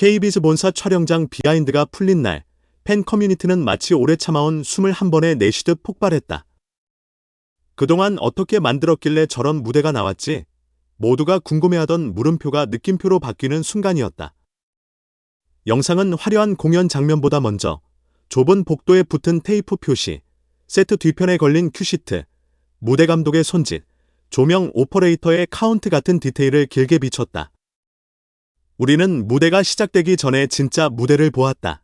KBS 본사 촬영장 비하인드가 풀린 날, 팬 커뮤니티는 마치 오래 참아온 숨을 한 번에 내쉬듯 폭발했다. 그동안 어떻게 만들었길래 저런 무대가 나왔지? 모두가 궁금해하던 물음표가 느낌표로 바뀌는 순간이었다. 영상은 화려한 공연 장면보다 먼저 좁은 복도에 붙은 테이프 표시, 세트 뒤편에 걸린 큐시트, 무대 감독의 손짓, 조명 오퍼레이터의 카운트 같은 디테일을 길게 비췄다. 우리는 무대가 시작되기 전에 진짜 무대를 보았다.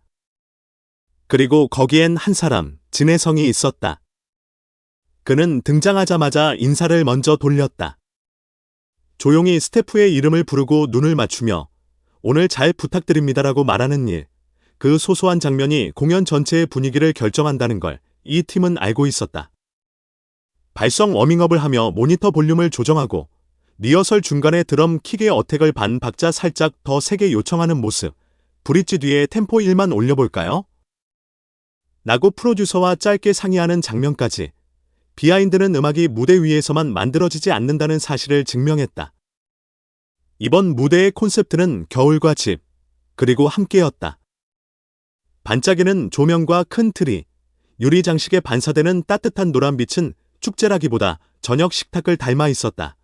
그리고 거기엔 한 사람, 진혜성이 있었다. 그는 등장하자마자 인사를 먼저 돌렸다. 조용히 스태프의 이름을 부르고 눈을 맞추며 오늘 잘 부탁드립니다라고 말하는 일. 그 소소한 장면이 공연 전체의 분위기를 결정한다는 걸 이 팀은 알고 있었다. 발성 워밍업을 하며 모니터 볼륨을 조정하고 리허설 중간에 드럼 킥의 어택을 반 박자 살짝 더 세게 요청하는 모습. 브릿지 뒤에 템포 1만 올려볼까요? 라고 프로듀서와 짧게 상의하는 장면까지 비하인드는 음악이 무대 위에서만 만들어지지 않는다는 사실을 증명했다. 이번 무대의 콘셉트는 겨울과 집, 그리고 함께였다. 반짝이는 조명과 큰 트리, 유리 장식에 반사되는 따뜻한 노란 빛은 축제라기보다 저녁 식탁을 닮아 있었다.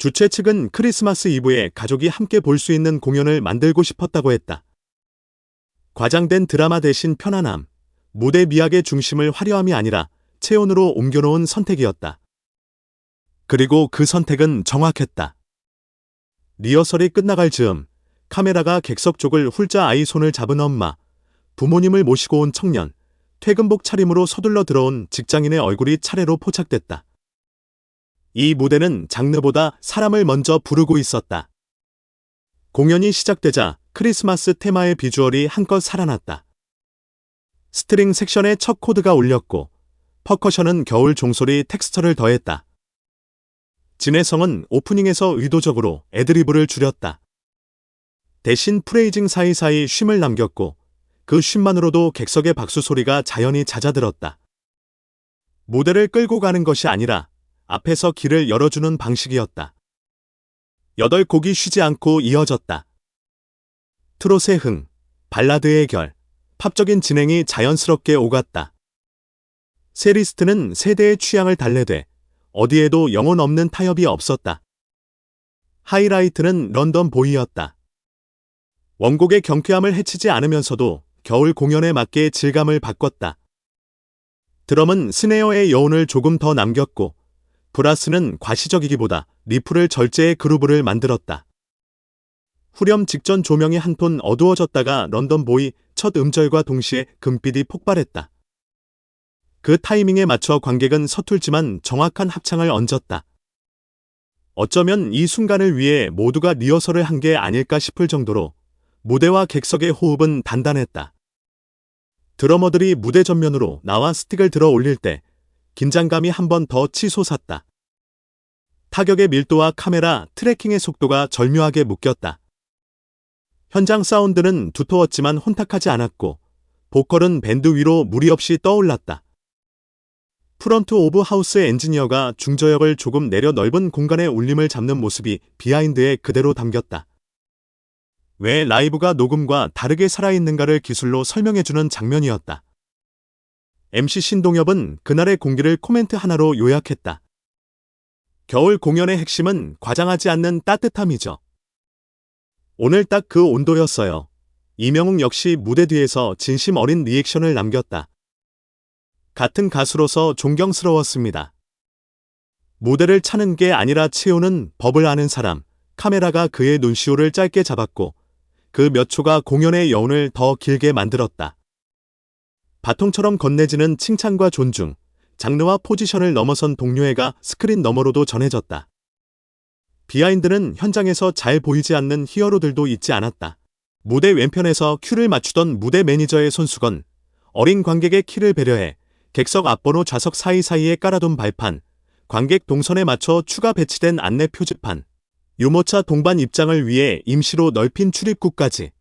주최 측은 크리스마스 이브에 가족이 함께 볼 수 있는 공연을 만들고 싶었다고 했다. 과장된 드라마 대신 편안함, 무대 미학의 중심을 화려함이 아니라 체온으로 옮겨놓은 선택이었다. 그리고 그 선택은 정확했다. 리허설이 끝나갈 즈음 카메라가 객석 쪽을 훌자 아이 손을 잡은 엄마, 부모님을 모시고 온 청년, 퇴근복 차림으로 서둘러 들어온 직장인의 얼굴이 차례로 포착됐다. 이 무대는 장르보다 사람을 먼저 부르고 있었다. 공연이 시작되자 크리스마스 테마의 비주얼이 한껏 살아났다. 스트링 섹션의 첫 코드가 울렸고 퍼커션은 겨울 종소리 텍스처를 더했다. 진혜성은 오프닝에서 의도적으로 애드리브를 줄였다. 대신 프레이징 사이사이 쉼을 남겼고 그 쉼만으로도 객석의 박수 소리가 자연히 잦아들었다. 무대를 끌고 가는 것이 아니라 앞에서 길을 열어주는 방식이었다. 여덟 곡이 쉬지 않고 이어졌다. 트롯의 흥, 발라드의 결, 팝적인 진행이 자연스럽게 오갔다. 세 리스트는 세대의 취향을 달래되 어디에도 영혼 없는 타협이 없었다. 하이라이트는 런던 보이였다. 원곡의 경쾌함을 해치지 않으면서도 겨울 공연에 맞게 질감을 바꿨다. 드럼은 스네어의 여운을 조금 더 남겼고 브라스는 과시적이기보다 리프를 절제의 그루브를 만들었다. 후렴 직전 조명이 한 톤 어두워졌다가 런던 보이 첫 음절과 동시에 금빛이 폭발했다. 그 타이밍에 맞춰 관객은 서툴지만 정확한 합창을 얹었다. 어쩌면 이 순간을 위해 모두가 리허설을 한 게 아닐까 싶을 정도로 무대와 객석의 호흡은 단단했다. 드러머들이 무대 전면으로 나와 스틱을 들어 올릴 때 긴장감이 한 번 더 치솟았다. 타격의 밀도와 카메라, 트래킹의 속도가 절묘하게 묶였다. 현장 사운드는 두터웠지만 혼탁하지 않았고 보컬은 밴드 위로 무리 없이 떠올랐다. 프런트 오브 하우스 엔지니어가 중저역을 조금 내려 넓은 공간의 울림을 잡는 모습이 비하인드에 그대로 담겼다. 왜 라이브가 녹음과 다르게 살아있는가를 기술로 설명해주는 장면이었다. MC 신동엽은 그날의 공기를 코멘트 하나로 요약했다. 겨울 공연의 핵심은 과장하지 않는 따뜻함이죠. 오늘 딱 그 온도였어요. 이명웅 역시 무대 뒤에서 진심 어린 리액션을 남겼다. 같은 가수로서 존경스러웠습니다. 무대를 차는 게 아니라 채우는 법을 아는 사람, 카메라가 그의 눈시울을 짧게 잡았고 그 몇 초가 공연의 여운을 더 길게 만들었다. 바통처럼 건네지는 칭찬과 존중, 장르와 포지션을 넘어선 동료애가 스크린 너머로도 전해졌다. 비하인드는 현장에서 잘 보이지 않는 히어로들도 있지 않았다. 무대 왼편에서 큐를 맞추던 무대 매니저의 손수건, 어린 관객의 키를 배려해 객석 앞번호 좌석 사이사이에 깔아둔 발판, 관객 동선에 맞춰 추가 배치된 안내 표지판, 유모차 동반 입장을 위해 임시로 넓힌 출입구까지.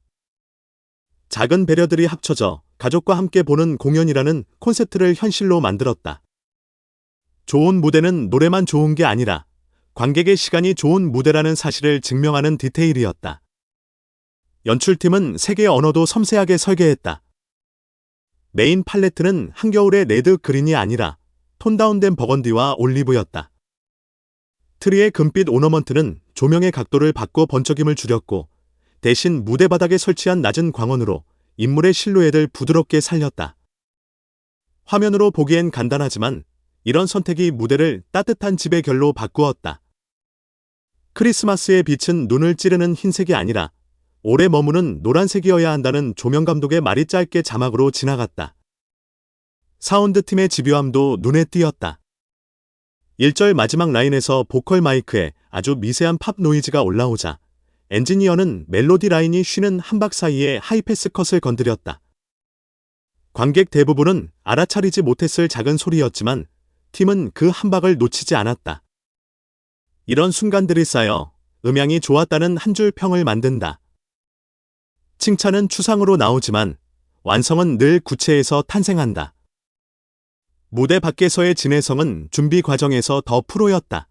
작은 배려들이 합쳐져 가족과 함께 보는 공연이라는 콘셉트를 현실로 만들었다. 좋은 무대는 노래만 좋은 게 아니라 관객의 시간이 좋은 무대라는 사실을 증명하는 디테일이었다. 연출팀은 세계 언어도 섬세하게 설계했다. 메인 팔레트는 한겨울의 레드 그린이 아니라 톤 다운된 버건디와 올리브였다. 트리의 금빛 오너먼트는 조명의 각도를 바꿔 번쩍임을 줄였고 대신 무대 바닥에 설치한 낮은 광원으로 인물의 실루엣을 부드럽게 살렸다. 화면으로 보기엔 간단하지만 이런 선택이 무대를 따뜻한 집의 결로 바꾸었다. 크리스마스의 빛은 눈을 찌르는 흰색이 아니라 오래 머무는 노란색이어야 한다는 조명 감독의 말이 짧게 자막으로 지나갔다. 사운드 팀의 집요함도 눈에 띄었다. 1절 마지막 라인에서 보컬 마이크에 아주 미세한 팝 노이즈가 올라오자 엔지니어는 멜로디 라인이 쉬는 한 박 사이에 하이패스 컷을 건드렸다. 관객 대부분은 알아차리지 못했을 작은 소리였지만 팀은 그 한 박을 놓치지 않았다. 이런 순간들이 쌓여 음향이 좋았다는 한 줄 평을 만든다. 칭찬은 추상으로 나오지만 완성은 늘 구체에서 탄생한다. 무대 밖에서의 진해성은 준비 과정에서 더 프로였다.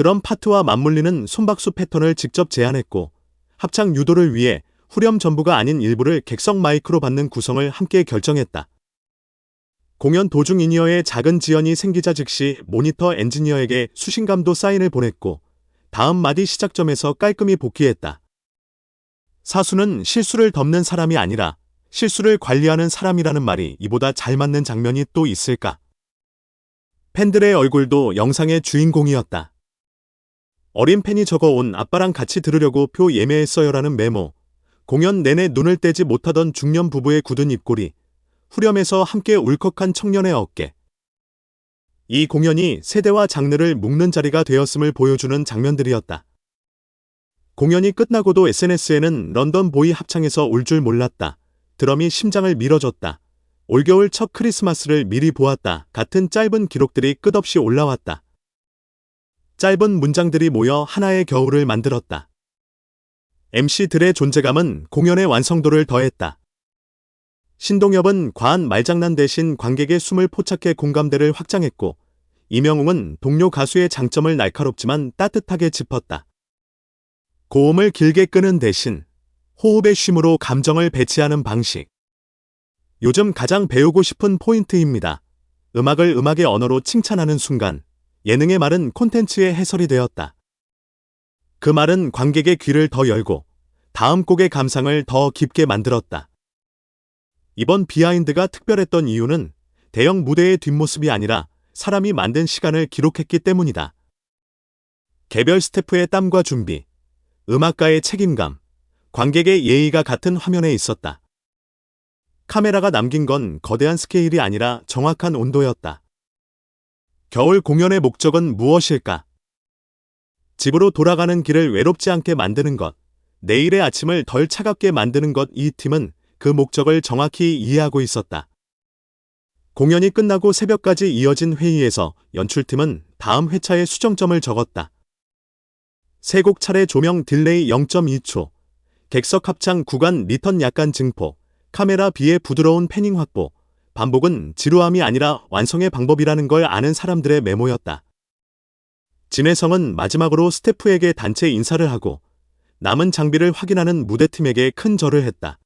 드럼 파트와 맞물리는 손박수 패턴을 직접 제안했고 합창 유도를 위해 후렴 전부가 아닌 일부를 객석 마이크로 받는 구성을 함께 결정했다. 공연 도중 인이어에 작은 지연이 생기자 즉시 모니터 엔지니어에게 수신감도 사인을 보냈고 다음 마디 시작점에서 깔끔히 복귀했다. 사수는 실수를 덮는 사람이 아니라 실수를 관리하는 사람이라는 말이 이보다 잘 맞는 장면이 또 있을까? 팬들의 얼굴도 영상의 주인공이었다. 어린 팬이 적어온 아빠랑 같이 들으려고 표 예매했어요라는 메모, 공연 내내 눈을 떼지 못하던 중년 부부의 굳은 입꼬리, 후렴에서 함께 울컥한 청년의 어깨. 이 공연이 세대와 장르를 묶는 자리가 되었음을 보여주는 장면들이었다. 공연이 끝나고도 SNS에는 런던 보이 합창에서 울줄 몰랐다. 드럼이 심장을 밀어줬다. 올겨울 첫 크리스마스를 미리 보았다. 같은 짧은 기록들이 끝없이 올라왔다. 짧은 문장들이 모여 하나의 겨울을 만들었다. MC들의 존재감은 공연의 완성도를 더했다. 신동엽은 과한 말장난 대신 관객의 숨을 포착해 공감대를 확장했고, 이명웅은 동료 가수의 장점을 날카롭지만 따뜻하게 짚었다. 고음을 길게 끄는 대신 호흡의 쉼으로 감정을 배치하는 방식. 요즘 가장 배우고 싶은 포인트입니다. 음악을 음악의 언어로 칭찬하는 순간 예능의 말은 콘텐츠의 해설이 되었다. 그 말은 관객의 귀를 더 열고 다음 곡의 감상을 더 깊게 만들었다. 이번 비하인드가 특별했던 이유는 대형 무대의 뒷모습이 아니라 사람이 만든 시간을 기록했기 때문이다. 개별 스태프의 땀과 준비, 음악가의 책임감, 관객의 예의가 같은 화면에 있었다. 카메라가 남긴 건 거대한 스케일이 아니라 정확한 온도였다. 겨울 공연의 목적은 무엇일까? 집으로 돌아가는 길을 외롭지 않게 만드는 것, 내일의 아침을 덜 차갑게 만드는 것 이 팀은 그 목적을 정확히 이해하고 있었다. 공연이 끝나고 새벽까지 이어진 회의에서 연출팀은 다음 회차의 수정점을 적었다. 세 곡 차례 조명 딜레이 0.2초, 객석 합창 구간 리턴 약간 증폭, 카메라 비의 부드러운 패닝 확보, 반복은 지루함이 아니라 완성의 방법이라는 걸 아는 사람들의 메모였다. 진해성은 마지막으로 스태프에게 단체 인사를 하고 남은 장비를 확인하는 무대팀에게 큰 절을 했다.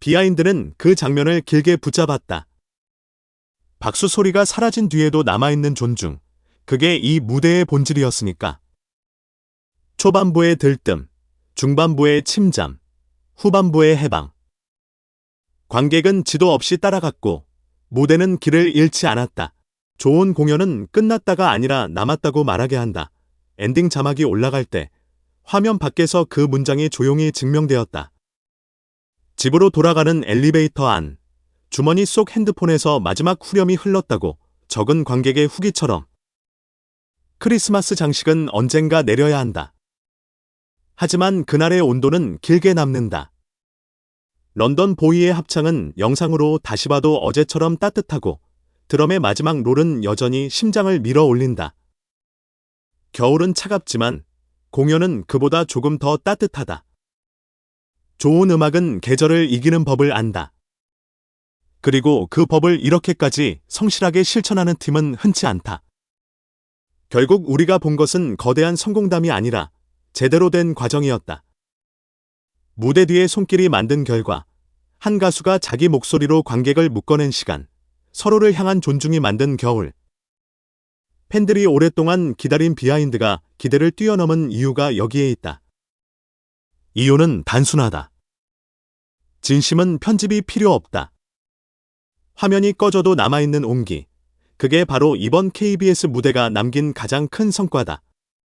비하인드는 그 장면을 길게 붙잡았다. 박수 소리가 사라진 뒤에도 남아있는 존중. 그게 이 무대의 본질이었으니까. 초반부의 들뜸, 중반부의 침잠, 후반부의 해방. 관객은 지도 없이 따라갔고 무대는 길을 잃지 않았다. 좋은 공연은 끝났다가 아니라 남았다고 말하게 한다. 엔딩 자막이 올라갈 때 화면 밖에서 그 문장이 조용히 증명되었다. 집으로 돌아가는 엘리베이터 안. 주머니 속 핸드폰에서 마지막 후렴이 흘렀다고 적은 관객의 후기처럼. 크리스마스 장식은 언젠가 내려야 한다. 하지만 그날의 온도는 길게 남는다. 런던 보이의 합창은 영상으로 다시 봐도 어제처럼 따뜻하고 드럼의 마지막 롤은 여전히 심장을 밀어 올린다. 겨울은 차갑지만 공연은 그보다 조금 더 따뜻하다. 좋은 음악은 계절을 이기는 법을 안다. 그리고 그 법을 이렇게까지 성실하게 실천하는 팀은 흔치 않다. 결국 우리가 본 것은 거대한 성공담이 아니라 제대로 된 과정이었다. 무대 뒤에 손길이 만든 결과 한 가수가 자기 목소리로 관객을 묶어낸 시간, 서로를 향한 존중이 만든 겨울. 팬들이 오랫동안 기다린 비하인드가 기대를 뛰어넘은 이유가 여기에 있다. 이유는 단순하다. 진심은 편집이 필요 없다. 화면이 꺼져도 남아있는 온기. 그게 바로 이번 KBS 무대가 남긴 가장 큰 성과다.